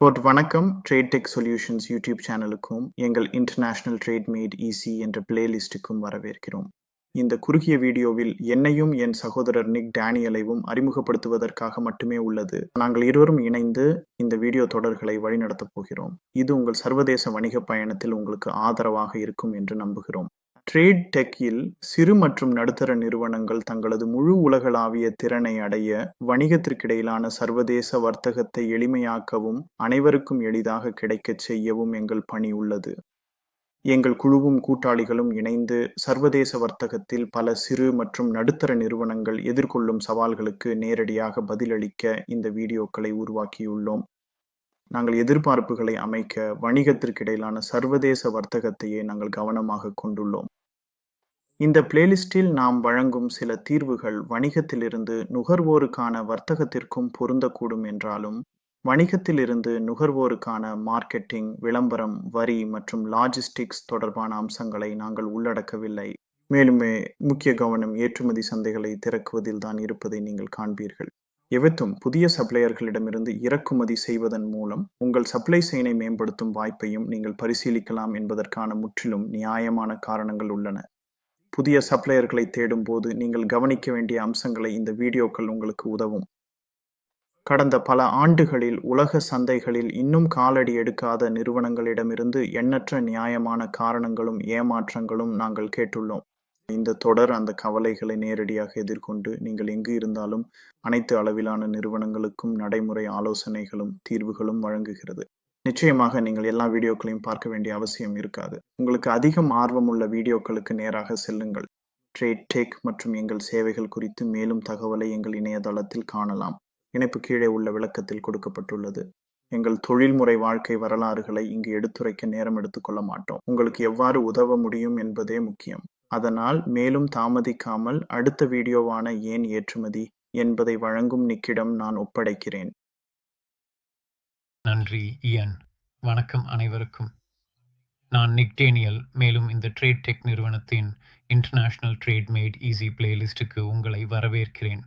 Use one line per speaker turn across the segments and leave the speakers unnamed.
ஒரு வணக்கம். Trade tech solutions YouTube சேனலுக்கும் எங்கள் இன்டர்நேஷனல் ட்ரேட் மேட் ஈசி என்ற பிளேலிஸ்டுக்கும் வரவேற்கிறோம். இந்த குறுகிய வீடியோவில் என்னையும் என் சகோதரர் நிக் டேனியலையும் அறிமுகப்படுத்துவதற்காக மட்டுமே உள்ளது. நாங்கள் இருவரும் இணைந்து இந்த வீடியோ தொடர்களை வழிநடத்தப் போகிறோம். இது உங்கள் சர்வதேச வணிக பயணத்தில் உங்களுக்கு ஆதரவாக இருக்கும் என்று நம்புகிறோம். ட்ரேட் டெக்கில் சிறு மற்றும் நடுத்தர நிறுவனங்கள் தங்களது முழு உலகளாவிய திறனை அடைய வணிகத்திற்கிடையிலான சர்வதேச வர்த்தகத்தை எளிமையாக்கவும் அனைவருக்கும் எளிதாக கிடைக்கச் செய்யவும் எங்கள் பணி உள்ளது. எங்கள் குழுவும் கூட்டாளிகளும் இணைந்து சர்வதேச வர்த்தகத்தில் பல சிறு மற்றும் நடுத்தர நிறுவனங்கள் எதிர்கொள்ளும் சவால்களுக்கு நேரடியாக பதிலளிக்க இந்த வீடியோக்களை உருவாக்கியுள்ளோம். நாங்கள் எதிர்பார்ப்புகளை அமைக்க வணிகத்திற்கிடையிலான சர்வதேச வர்த்தகத்தையே நாங்கள் கவனமாக கொண்டுள்ளோம். இந்த பிளேலிஸ்டில் நாம் வழங்கும் சில தீர்வுகள் வணிகத்திலிருந்து நுகர்வோருக்கான வர்த்தகத்திற்கும் பொருந்தக்கூடும் என்றாலும் வணிகத்திலிருந்து நுகர்வோருக்கான மார்க்கெட்டிங் விளம்பரம் வரி மற்றும் லாஜிஸ்டிக்ஸ் தொடர்பான அம்சங்களை நாங்கள் உள்ளடக்கவில்லை. மேலுமே முக்கிய கவனம் ஏற்றுமதி சந்தைகளை திறக்குவதில் தான் இருப்பதை நீங்கள் காண்பீர்கள். எவத்தும் புதிய சப்ளையர்களிடமிருந்து இறக்குமதி செய்வதன் மூலம் உங்கள் சப்ளை செயினை மேம்படுத்தும் வாய்ப்பையும் நீங்கள் பரிசீலிக்கலாம் என்பதற்கான முற்றிலும் நியாயமான காரணங்கள் உள்ளன. புதிய சப்ளையர்களை தேடும் போது நீங்கள் கவனிக்க வேண்டிய அம்சங்களை இந்த வீடியோக்கள் உங்களுக்கு உதவும். கடந்த பல ஆண்டுகளில் உலக சந்தைகளில் இன்னும் காலடி எடுக்காத நிறுவனங்களிடமிருந்து எண்ணற்ற நியாயமான காரணங்களும் ஏமாற்றங்களும் நாங்கள் கேட்டுள்ளோம். இந்த தொடர் அந்த கவலைகளை நேரடியாக எதிர்கொண்டு நீங்கள் எங்கு இருந்தாலும் அனைத்து அளவிலான நிறுவனங்களுக்கும் நடைமுறை ஆலோசனைகளும் தீர்வுகளும் வழங்குகிறது. நிச்சயமாக நீங்கள் எல்லா வீடியோக்களையும் பார்க்க வேண்டிய அவசியம் இருக்காது. உங்களுக்கு அதிகம் ஆர்வமுள்ள வீடியோக்களுக்கு நேராக செல்லுங்கள். ட்ரேட் டெக் மற்றும் எங்கள் சேவைகள் குறித்து மேலும் தகவலை எங்கள் இணையதளத்தில் காணலாம். இணைப்பு கீழே உள்ள விளக்கத்தில் கொடுக்கப்பட்டுள்ளது. எங்கள் தொழில்முறை வாழ்க்கை வரலாறுகளை இங்கு எடுத்துரைக்க நேரம் எடுத்துக்கொள்ள மாட்டோம். உங்களுக்கு எவ்வாறு உதவ முடியும் என்பதே முக்கியம். அதனால் மேலும் தாமதிக்காமல் அடுத்த வீடியோவான ஏன் ஏற்றுமதி என்பதை வழங்கும் நிக்கிடம் நான் ஒப்படைக்கிறேன்.
நன்றி இயன். வணக்கம் அனைவருக்கும். நான் நிக் டேனியல். மேலும் இந்த ட்ரேட் டெக் நிறுவனத்தின் இன்டர்நேஷனல் ட்ரேட் மேட் ஈஸி பிளேலிஸ்டுக்கு உங்களை வரவேற்கிறேன்.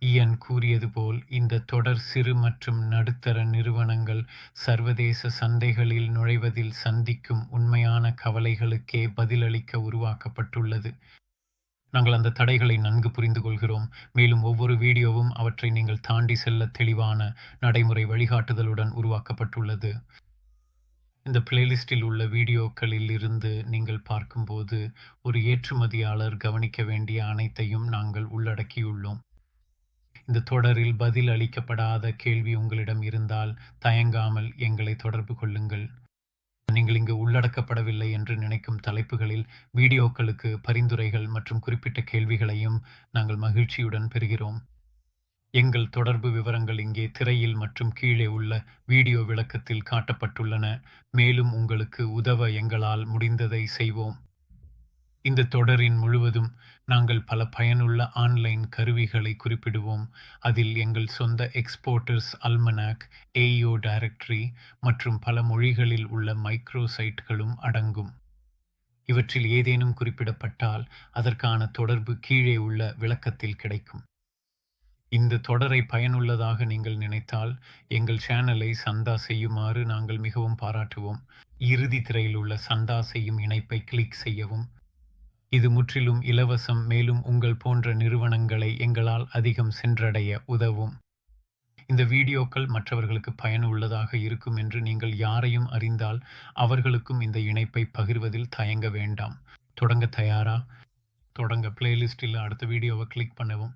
இயன் கூறியது போல் இந்த தொடர் சிறு மற்றும் நடுத்தர நிறுவனங்கள் சர்வதேச சந்தைகளில் நுழைவதில் சந்திக்கும் உண்மையான கவலைகளுக்கே பதிலளிக்க உருவாக்கப்பட்டுள்ளது. நாங்கள் அந்த தடைகளை நன்கு புரிந்து கொள்கிறோம் மேலும் ஒவ்வொரு வீடியோவும் அவற்றை நீங்கள் தாண்டி செல்ல தெளிவான நடைமுறை வழிகாட்டுதலுடன் உருவாக்கப்பட்டுள்ளது. இந்த பிளேலிஸ்டில் உள்ள வீடியோக்களில் இருந்து நீங்கள் பார்க்கும்போது ஒரு ஏற்றுமதியாளர் கவனிக்க வேண்டிய அனைத்தையும் நாங்கள் உள்ளடக்கியுள்ளோம். இந்த தொடரில் பதில் அளிக்கப்படாத கேள்வி உங்களிடம் இருந்தால் தயங்காமல் எங்களை தொடர்பு கொள்ளுங்கள். நீங்கள் இங்கு உள்ளடக்கப்படவில்லை என்று நினைக்கும் தலைப்புகளில் வீடியோக்களுக்கு பரிந்துரைகள் மற்றும் குறிப்பிட்ட கேள்விகளையும் நாங்கள் மகிழ்ச்சியுடன் பெறுகிறோம். எங்கள் தொடர்பு விவரங்கள் இங்கே திரையில் மற்றும் கீழே உள்ள வீடியோ விளக்கத்தில் காட்டப்பட்டுள்ளன. மேலும் உங்களுக்கு உதவ எங்களால் முடிந்ததை செய்வோம். இந்த தொடரின் முழுவதும் நாங்கள் பல பயனுள்ள ஆன்லைன் கருவிகளை குறிப்பிடுவோம். அதில் எங்கள் சொந்த எக்ஸ்போர்ட்டர்ஸ் அல்மனாக் ஏஇஓ டைரக்டரி மற்றும் பல மொழிகளில் உள்ள மைக்ரோ சைட்களும் அடங்கும். இவற்றில் ஏதேனும் குறிப்பிடப்பட்டால் அதற்கான தொடர்பு கீழே உள்ள விளக்கத்தில் கிடைக்கும். இந்த தொடரை பயனுள்ளதாக நீங்கள் நினைத்தால் எங்கள் சேனலை சந்தா செய்யுமாறு நாங்கள் மிகவும் பாராட்டுவோம். இறுதி திரையில் உள்ள சந்தா செய்யும் இணைப்பை கிளிக் செய்யவும் இது முற்றிலும் இலவசம் மேலும் உங்கள் போன்ற நிறுவனங்களை எங்களால் அதிகம் சென்றடைய உதவும். இந்த வீடியோக்கள் மற்றவர்களுக்கு பயனுள்ளதாக இருக்கும் என்று நீங்கள் யாரையும் அறிந்தால் அவர்களுக்கும் இந்த இணைப்பை பகிர்வதில் தயங்க வேண்டாம். தொடங்க தயாரா? தொடங்க. பிளேலிஸ்டில் அடுத்த வீடியோவை கிளிக் பண்ணவும்.